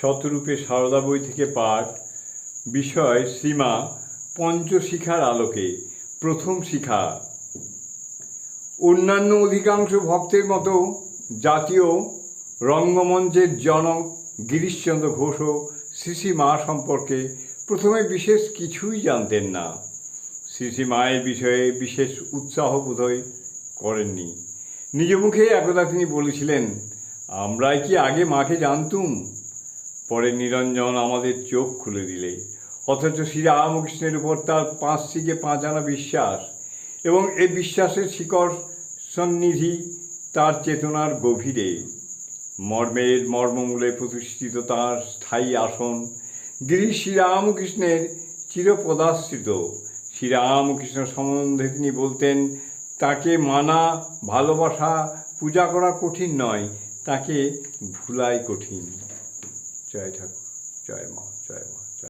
শতরূপে সারদা বই থেকে পাঠ, বিষয়, সীমা, পঞ্চশিখার আলোকে প্রথম শিখা। অন্যান্য অধিকাংশ ভক্তের মতো জাতীয় রঙ্গমঞ্চের জনক গিরিশচন্দ্র ঘোষও শ্রী মা সম্পর্কে প্রথমে বিশেষ কিছুই জানতেন না। শ্রী মায়ের বিষয়ে বিশেষ উৎসাহ বোধহয় করেননি। নিজ মুখে একদা তিনি বলেছিলেন, আমরাই কি আগে মাকে জানতুম? পরে নিরঞ্জন আমাদের চোখ খুলে দিলে। অথচ শ্রীরামকৃষ্ণের উপর তার পাঁচ শিখে পাঁচ আনা বিশ্বাস এবং এই বিশ্বাসের শিকড় সন্নিধি তার চেতনার গভীরে। মর্মের মর্মমূলে প্রতিষ্ঠিত তার স্থায়ী আসন গিরি শ্রীরামকৃষ্ণের চিরপদাশ্রিত। শ্রীরামকৃষ্ণ সম্বন্ধে তিনি বলতেন, তাকে মানা, ভালোবাসা, পূজা করা কঠিন নয়, তাকে ভুলাই কঠিন। জয় ঠাকুর জয় মা জয় মা